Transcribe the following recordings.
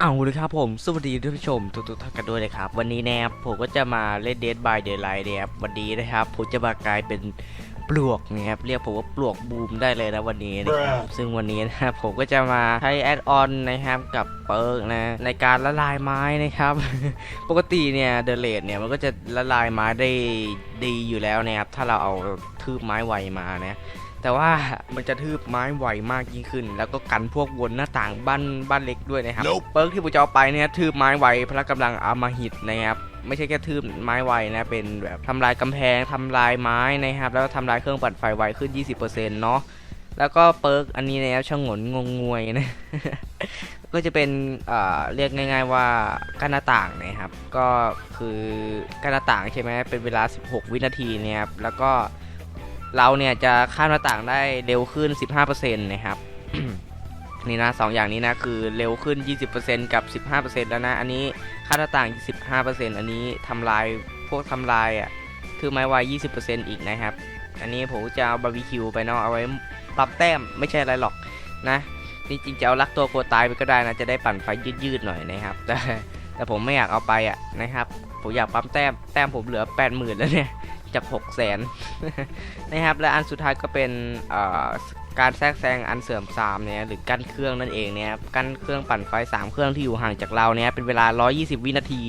เอาเลยครับผมสวัสดีท่านผู้ชมทุกๆท่านกันด้วยนะครับ วันนี้นะครับผมก็จะมาเล่น Dead by Daylight นะครับวันนี้นะครับผมจะมากลายเป็นปลวกนะครับเรียกผมว่าปลวกบูมได้เลยนะวันนี้นะครับซึ่งวันนี้นะครับผมก็จะมาใช้แอดออนนะครับกับเปิร์กนะในการละลายไม้นะครับ ปกติเนี่ยเดเลดเนี่ยมันก็จะละลายไม้ได้ดีอยู่แล้วนะครับถ้าเราเอาทืบไม้ไวมานะ แต่ว่ามันจะทืบไม้ไวมากยิ่งขึ้น แล้วก็กันพวกวนหน้าต่างบ้านบ้านเล็กด้วยนะครับเปิร์กที่ผมจะเอาไปเนี่ยทืบไม้ไวพละกำลังอามาหิตนะครับไม่ใช่แค่ทืบไม้ไวนะเป็นแบบทำลายกำแพงทำลายไม้นะครับแล้วก็ทำลายเครื่องปั่นไฟไวขึ้น 20%เนาะแล้วก็เปิร์กอันนี้นะครับชงนงงงวยนะก็จะเป็นเอ่อเรียกง่าย ๆว่ากั้นหน้าต่างนะครับ ก็คือกั้นหน้าต่างใช่ไหมเป็นเวลา 16 วินาทีเนี่ยครับแล้วก็ เราเนี่ยจะข้ามหน้าต่างได้เร็วขึ้น 15%นะครับนี่นะสองอย่างนี้นะคือเร็วขึ้น 20%กับ 15%แล้วนะ อันนี้ค่าหน้าต่าง 15%อันนี้ทำลายพวกทำลายอะคือไม้ไว20%อีกนะครับ อันนี้ผมจะเอาบาร์บีคิวไปเนาะเอาไว้ปรับแต้มไม่ใช่อะไรหรอกนะนี่จริงจะเอารักตัวกลัวตายไปก็ได้นะ จะได้ปั่นไฟยืดๆหน่อยนะครับ แต่แต่ผมไม่อยากเอาไปอะนะครับ ผมอยากปั๊มแต้มแต้มผมเหลือ 80,000 แล้วเนี่ย จาก6 0 0 0 0นะครับ และอันสุดท้ายก็เป็นการแทรกแซงอันเสื่อมทรามเนี่ยหรือกั้นเครื่องนั่นเองเนี่ยกั้นเครื่องปั่นไฟ 3 เครื่องที่อยู่ห่างจากเราเนี่ยเป็นเวลา 120 วินาที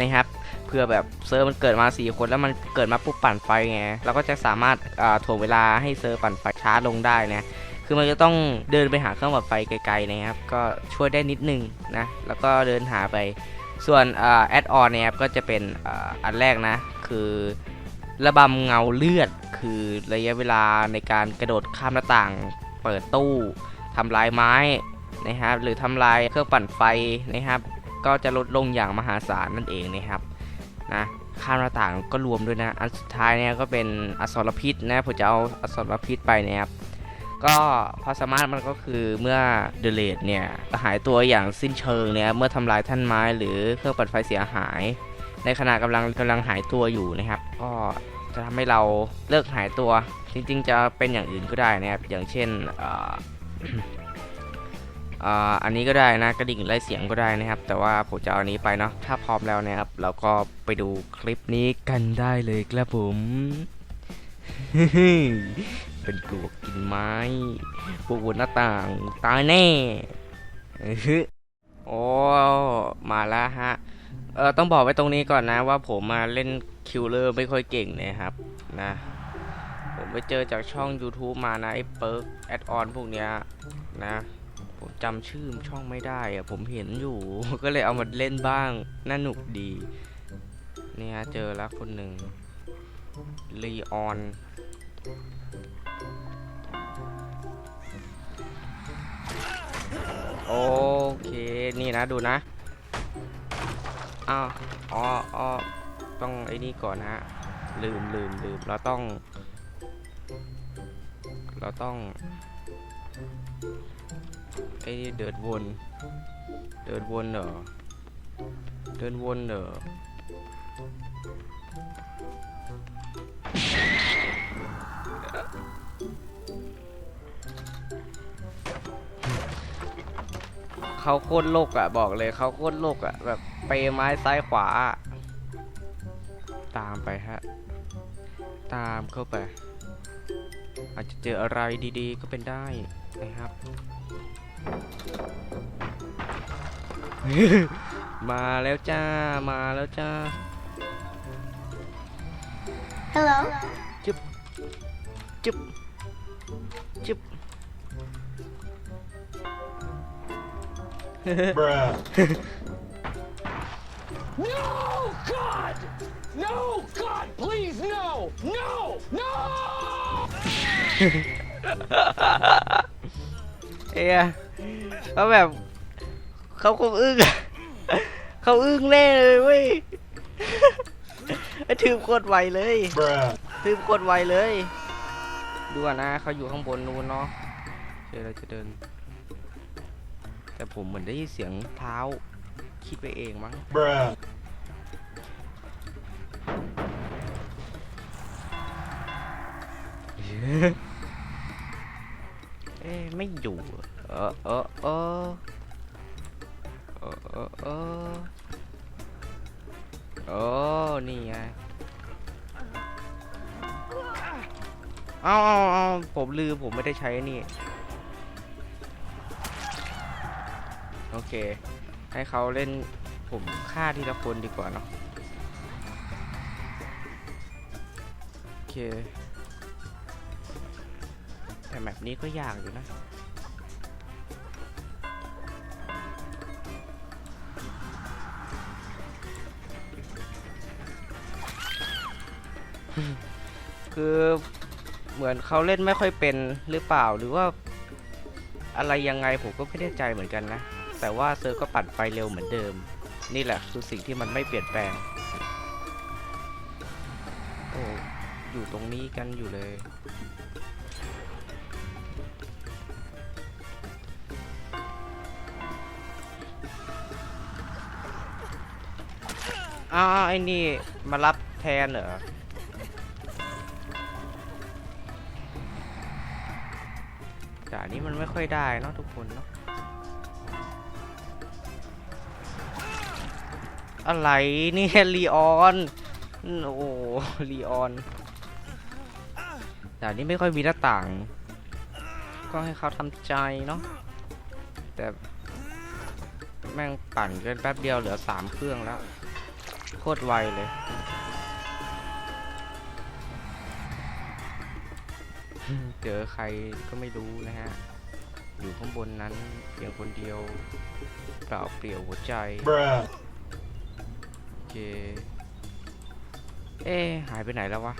นะครับเพื่อแบบเซิร์ฟมันเกิดมา 4 คนแล้วมันเกิดมาปุ๊บปั่นไฟไงเราก็จะสามารถถ่วงเวลาให้เซิร์ฟปั่นไฟช้าลงได้นะคือมันจะต้องเดินไปหาเครื่องปั่นไฟไกลๆนะครับก็ช่วยได้นิดนึงนะแล้วก็เดินหาไปส่วนแอดออนเนี่ยครับก็จะเป็นอันแรกนะคือ ระบำเงาเลือด คือระยะเวลาในการกระโดดข้ามหน้าต่าง เปิดตู้ทำลายไม้นะครับ หรือทำลายเครื่องปั่นไฟนะครับ ก็จะลดลงอย่างมหาศาลนั่นเองนะครับนะข้ามหน้าต่างก็รวมด้วยนะ อันสุดท้ายเนี่ยก็เป็นอสรพิษนะผมจะเอาอสรพิษไปนะครับก็ความสามารถมันก็คือเมื่อเดเลดเนี่ยหายตัวอย่างสิ้นเชิงเนี่ยเมื่อทำลายท่านไม้หรือเครื่องปั่นไฟเสียหาย ในขณะกำลังกำลังหายตัวอยู่นะครับ ก็จะทำให้เราเลิกหายตัว จริง ๆ จะเป็นอย่างอื่นก็ได้นะครับ อย่างเช่นอันนี้ก็ได้นะกระดิ่งไล่เสียงก็ได้นะครับ แต่ว่าผมจะเอาอันนี้ไปเนาะถ้าพร้อมแล้วนะครับเราก็ไปดูคลิปนี้กันได้เลยครับผมเป็นปลวกกินไม้ปวกบนหน้าต่างตายแน่โอ้มาแล้วฮะ เออต้องบอกไว้ตรงนี้ก่อนนะว่าผมมาเล่นคิวเลอร์ไม่ค่อยเก่งนะครับนะ ผมไปเจอจากช่อง YouTube มานะไอ้เปิร์กแอดออนพวกเนี้ยนะผมจำชื่อช่องไม่ได้อะผมเห็นอยู่ ก็เลยเอามาเล่นบ้างน่าหนุกดีเนี่ยเจอแล้วคนหนึ่งลีออนโอเค นี่นะดูนะ อ้าวอ๋ออ๋อต้องไอ้นี่ก่อนนะฮะ ลืมลืมลืมเราต้อง เราต้อง ไอ้นี่เดินวน เดินวนเหรอ เดินวนเหรอเขาโคตรโลกอะบอกเลยเขาโคตรโลกอะแบบ เปไม้ซ้ายขวาอะตามไปฮะ ตามเข้าไป อาจจะเจออะไรดีๆ ก็เป็นได้นะครับ มาแล้วจ้า มาแล้วจ้า Hello. จึ๊บจึ๊บจึ๊บ Bruh. เอ้ยเขาแบบเขาคงอึ้งอะเขาอึ้งแน่เลยเว้ยไอ้ถือโคตรไวเลย Bruh. ถือโคตรไวเลย ดูอะนะเขาอยู่ข้างบนนู้นเนาะเดี๋ยวเราจะเดิน แต่ผมเหมือนได้ยินเสียงเท้า คิดไปเองมั้ง Bruh. เอ๊ะ ไม่อยู่ เออเออเออเออเออเออโอ้นี่ไง เอาเอาเอาผมลืมผมไม่ได้ใช้นี่ โอเค ให้เขาเล่นผมฆ่าทีละคนดีกว่าเนาะ โอเค แต่แบบนี้ก็ยากอยู่นะคือเหมือนเขาเล่นไม่ค่อยเป็นหรือเปล่าหรือว่าอะไรยังไงผมก็ไม่แน่ใจเหมือนกันนะ แต่ว่าเซิร์ฟก็ปั่นไปเร็วเหมือนเดิม นี่แหละคือสิ่งที่มันไม่เปลี่ยนแปลง โอ้อยู่ตรงนี้กันอยู่เลย อ้าวไอ้นี่มารับแทนเหรอด่านนี้มันไม่ค่อยได้เนาะทุกคนเนาะอะไรเนี่ยลีออนโอ้ลีออนด่านนี้ไม่ค่อยมีหน้าต่าง ก็ให้เขาทำใจเนาะแต่แม่งปั่นกันแป๊บเดียวเหลือสามเครื่องแล้ว โคตรไวเลย เจอใครก็ไม่รู้นะฮะ อยู่ข้างบนนั้นเพียงคนเดียวเปล่าเปลี่ยวหัวใจ Bruh. โอเค เอ๊ะหายไปไหนแล้ววะ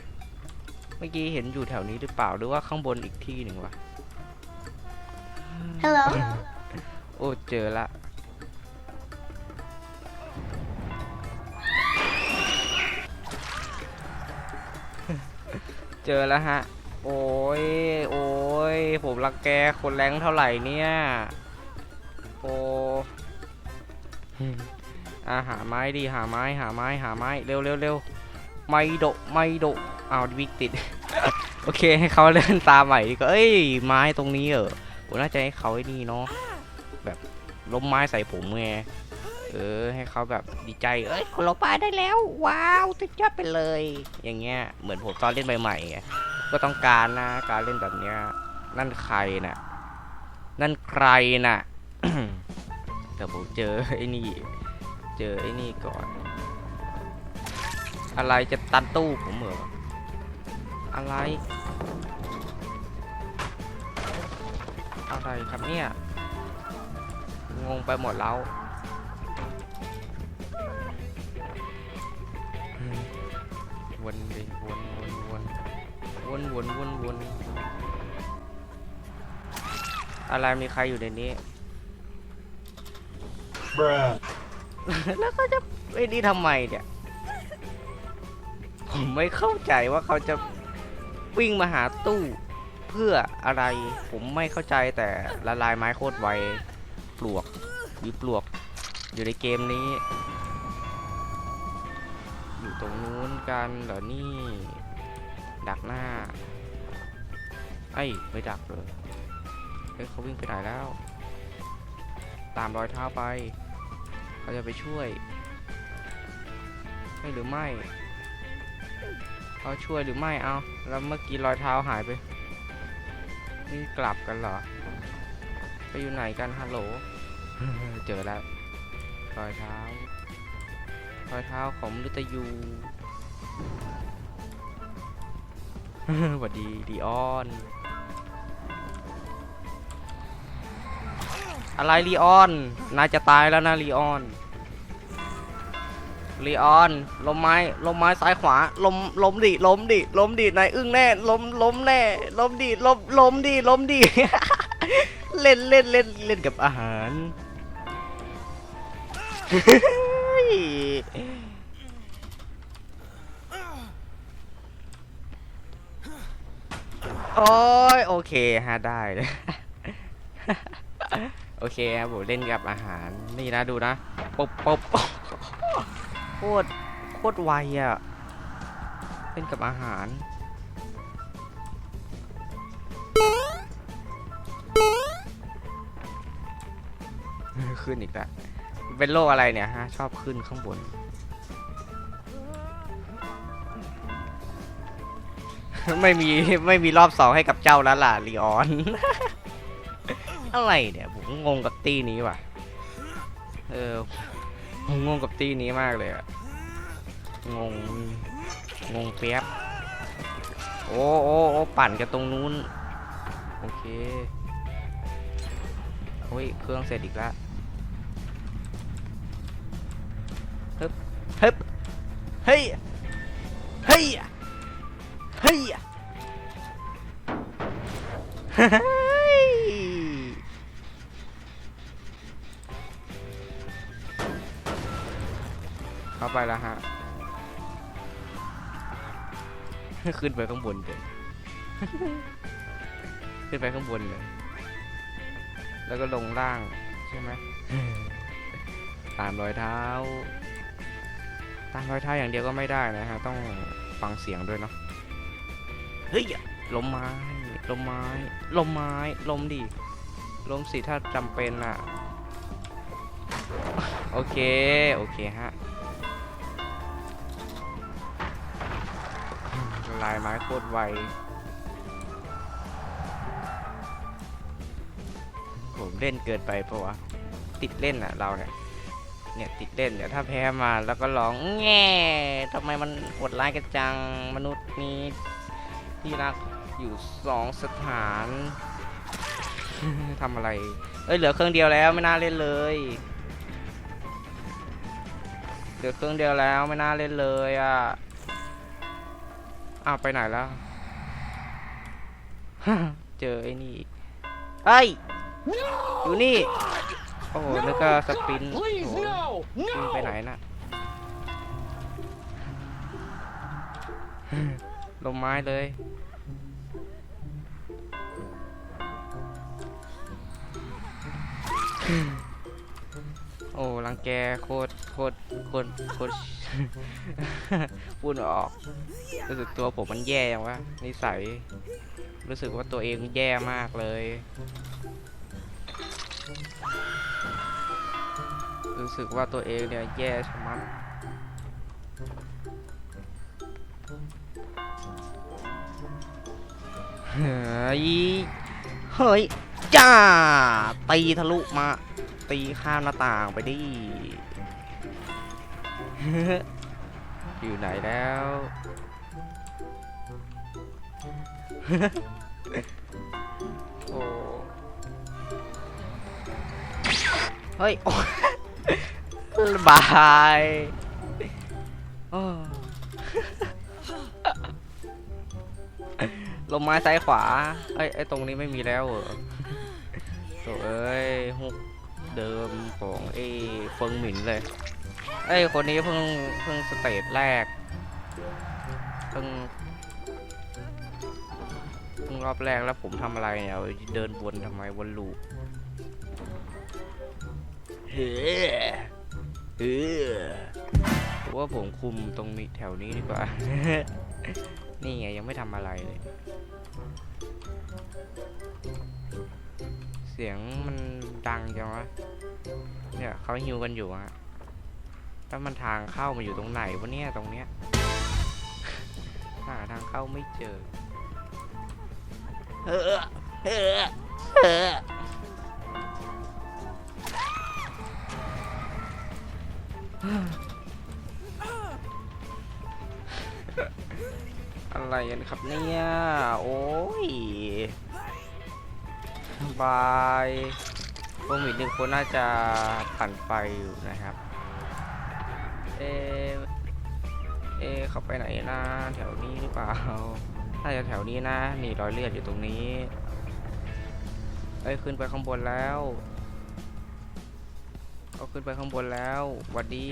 เมื่อกี้เห็นอยู่แถวนี้หรือเปล่าหรือว่าข้างบนอีกที่หนึ่งวะ Hello. โอ้ เจอละ เจอแล้วฮะ โอ้ย โอ้ย ผมรังแกคนแรงเท่าไหร่เนี่ย โอ้อาหาไม้ดีหาไม้หาไม้หาไม้เร็วเร็วเร็วไม่โดไม่โดะอ้าวิกติด โอเคให้เขาเล่นตามใหม่ดีกว่าเอ้ยไม้ตรงนี้เออผมน่าจะให้เขาไอ้นี่เนาะแบบล้มไม้ใส่ผมไง เออ ให้เขาแบบดีใจ เอ้ยคนลงไม้ได้แล้ว ว้าวสุดยอดไปเลย อย่างเงี้ย เหมือนผมตอนเล่นใหม่ๆไงก็ต้องการนะการเล่นแบบเนี้ย นั่นใครน่ะ นั่นใครน่ะ แต่ผมเจอไอ้นี่ เจอไอ้นี่ก่อน อะไรจะตันตู้ผมเหรอ อะไร อะไรครับเนี่ย งงไปหมดแล้ว วนดิวนวนวนวนวนวนวนอะไรมีใครอยู่ในนี้ Bruh. แล้วเขาจะไอ้นี่ทำไมเนี่ย ผมไม่เข้าใจว่าเขาจะวิ่งมาหาตู้เพื่ออะไร ผมไม่เข้าใจแต่ละลายไม้โคตรไว ปลวกมีปลวกอยู่ในเกมนี้ ตรงนู้นกันเหรอนี่ ดักหน้า ไอ้ไม่ดักเลยเฮ้ยเขาวิ่งไปไหนแล้ว ตามรอยเท้าไป เขาจะไปช่วยใช่หรือไม่เขาช่วยหรือไม่เอา แล้วเมื่อกี้รอยเท้าหายไป นี่กลับกันเหรอ ไปอยู่ไหนกันฮัลโหล เจอแล้ว รอยเท้า รอยเท้าของมฤตยูสวัสดีดีออน อะไรลีออน นายจะตายแล้วนะลีออนลีออนลมไม้ลมไม้ซ้ายขวาลมลมดิลมดิลมดินายอึ้งแน่ลมลมแน่ลมดิลมลมดิลมดิเล่นเล่นเล่นเล่นกับอาหาร โอ้ยโอเคฮะได้เลยโอเคครับผมเล่นกับอาหารนี่นะดูนะปบปบโคตรโคตรไวอะเล่นกับอาหารขึ้นอีกแล้ว เป็นโรคอะไรเนี่ยฮะ ชอบขึ้นข้างบน ไม่มีไม่มีรอบสองให้กับเจ้าแล้วล่ะลีออน อะไรเนี่ยผมงงกับตีนี้ว่ะ เออผมงงกับตีนี้มากเลยอะงง งงเปียบโอ้โอ้โอ้ปั่นกันตรงนู้น โอเค โอ้ย เครื่องเสร็จอีกแล้ว เฮ้ยเฮ้ยเฮ้ยเฮ้ยเข้าไปแล้วฮะ ขึ้นไปข้างบนเลยขึ้นไปข้างบนเลย แล้วก็ลงล่างใช่ไหมตามรอยเท้า ตามรอยเท้าอย่างเดียวก็ไม่ได้นะฮะ ต้องฟังเสียงด้วยเนาะ เฮ้ยลมไม้ลมไม้ลมไม้ลมดิลมสิถ้าจำเป็นอะโอเค โอเคฮะลายไม้โคตรไวผมเล่นเกินไปปะวะ ติดเล่นอะเราเนี่ย เนี่ยติดเล่นเดี๋ยวถ้าแพ้มาแล้วก็ร้องแง่ทำไมมันโหดร้ายกันจังมนุษย์มีที่รักอยู่สองสถานทำอะไร เอ้ยเหลือเครื่องเดียวแล้วไม่น่าเล่นเลยเหลือเครื่องเดียวแล้วไม่น่าเล่นเลยอะอ้าวไปไหนแล้วเจอไอ้นี่เฮ้ยอยู่นี่ อ้โหนึกว่าสปรินต์โอ้ Please โห no สปรินต์ no ไปไหนน่ะลงไม้เลย โอ้รังแกโคตรโคตรโคตรโคตรพูดไม่ออก รู้สึกตัวผมมันแย่ยังวะนิสัย รู้สึกว่าตัวเองแย่มากเลย รู้สึกว่าตัวเองเนี่ยแย่ชะมัดเฮ้ย เฮ้ย จ้า ตีทะลุมา ตีข้ามหน้าต่างไปดิ อยู่ไหนแล้ว โอ้ เฮ้ย บายลงไม้ซ้ายขวาไอ้ยไอ้ตรงนี้ไม่มีแล้วเหรอโถ่เอ้ยฮุกเดิมของไอ้เฟิงหมินเลยไอ้ยคนนี้เพิ่งเพิ่งสเตจแรกเพิ่งเพิ่งรอบแรกแล้วผมทำอะไรเนี่ยเดินวนทำไมวนลูปเฮ้ เฮ้ผมว่าผมคุมตรงนี้แถวนี้ดีกว่า นี่ไงยังไม่ทำอะไรเลย เสียงมันดังจังวะ เนี่ยเขาฮิวกันอยู่ฮะแล้วมันทางเข้ามาอยู่ตรงไหนวะเนี่ยตรงเนี้ย หาทางเข้าไม่เจอ เออเออเออ อะไรกันครับเนี่ย โอ้ยบายพวกหมีหนึ่งคนน่าจะปั่นไฟอยู่นะครับ เอ เอ เขาไปไหนนะแถวนี้หรือเปล่าน่าจะแถวนี้นะ นี่รอยเลือดอยู่ตรงนี้ เอ้ย ขึ้นไปข้างบนแล้ว เขาขึ้นไปข้างบนแล้วหวัดดี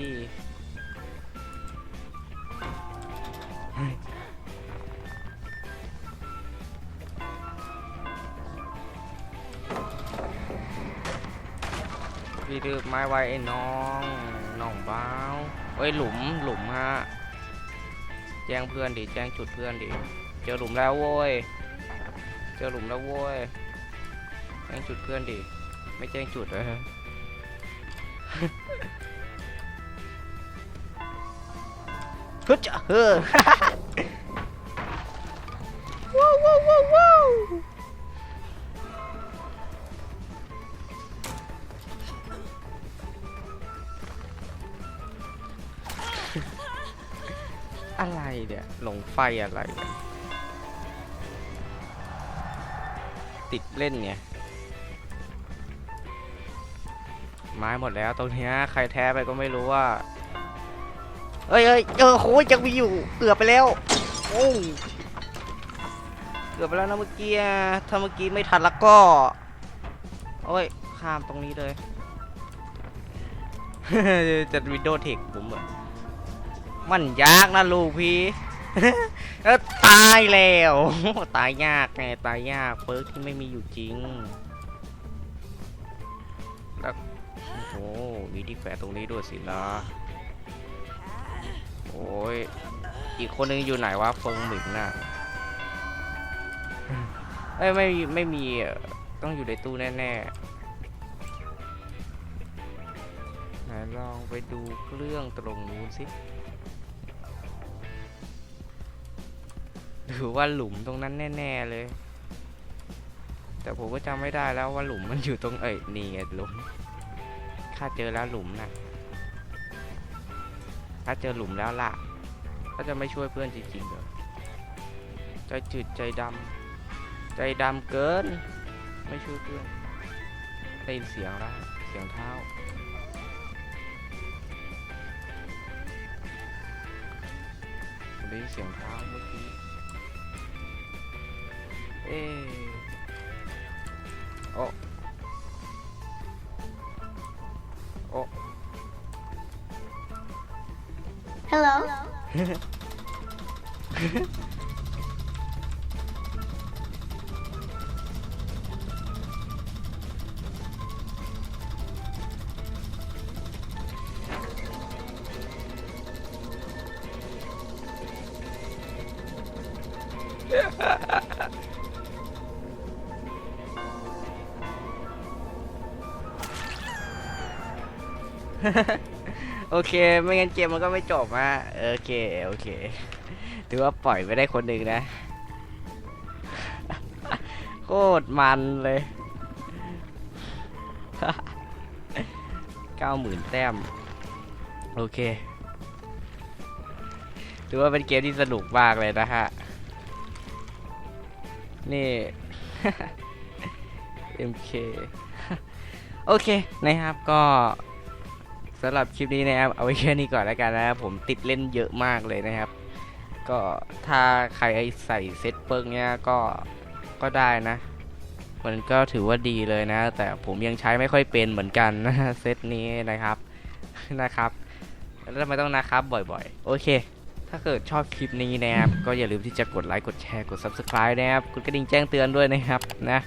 พี่ดื้อไม้ไว้ไอ้น้องน้องบ้าวเอ้ยหลุมหลุมฮะแจ้งเพื่อนดิแจ้งจุดเพื่อนดิเจอหลุมแล้วโว้ยเจอหลุมแล้วโว้ยแจ้งจุดเพื่อนดิไม่แจ้งจุดเลย ฮึดจะเฮ้อว้าวว้าวว้าวว้าวอะไรเนี่ย หลงไฟอะไร ติดเล่นไง ไม้หมดแล้วตรงเนี้ยใครแท้ไปก็ไม่รู้ว่าเอ้ยเอ้ยเออโหยังมีอยู่เกือบไปแล้วโอ้ยเกือบไปแล้วนะเมื่อกี้ถ้าเมื่อกี้ไม่ทันแล้วก็โอ้ยข้ามตรงนี้เลยจะวิดโดเทคผมอมันยากนะลูกพี่เออตายแล้ว ตายยากไงตายยากเปิร์กที่ไม่มีอยู่จริงแล้ว โอ้โหมีที่แฝงตรงนี้ด้วยสินะโอ้ยอีกคนนึงอยู่ไหนวะเฟิงหมิงน่ะเอ้ยไม่มีไม่มีอะต้องอยู่ในตู้แน่ๆไหนลองไปดูเครื่องตรงนู้นสิหรือว่าหลุมตรงนั้นแน่ๆเลย แต่ผมก็จำไม่ได้แล้วว่าหลุมมันอยู่ตรงเอ้ยนี่ไงหลุม ข้าเจอแล้วหลุมนะถ้าเจอหลุมแล้วล่ะก็จะไม่ช่วยเพื่อนจริงๆเหรอใจจืดใจดำใจดำเกิน ไม่ช่วยเพื่อนได้ยินเสียงแล้วเสียงเท้าได้ยินเสียงเท้าเมื่อกี้เอ๊ะ h โอ เค ไม่งั้นเกมมันก็ไม่จบอะโอเค โอเค ถือว่าปล่อยไปได้คนหนึ่งนะ โคตรมันเลยเก้าหมื่นแต้ม โอเค ถือว่าเป็นเกมที่สนุกมากเลยนะฮะ นี่ MK โอเคนะครับก็ สำหรับคลิปนี้นะครับเอาไว้แค่นี้ก่อนแล้วกันนะครับผมติดเล่นเยอะมากเลยนะครับ ก็ถ้าใครใส่เซตเปิร์กเนี้ยก็ก็ได้นะ มันก็ถือว่าดีเลยนะ แต่ผมยังใช้ไม่ค่อยเป็นเหมือนกันนะเซตนี้นะครับนะครับแล้วทำไมต้องนะครับบ่อยๆ โอเค ถ้าเกิดชอบคลิปนี้นะครับ ก็อย่าลืมที่จะกดไลค์กดแชร์กด Subscribe นะครับกดกระดิ่งแจ้งเตือนด้วยนะครับนะ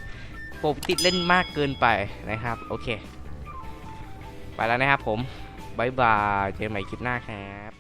ผมติดเล่นมากเกินไปนะครับ โอเค ไปแล้วนะครับผม บายบาย เจอกันใหม่คลิปหน้าครับ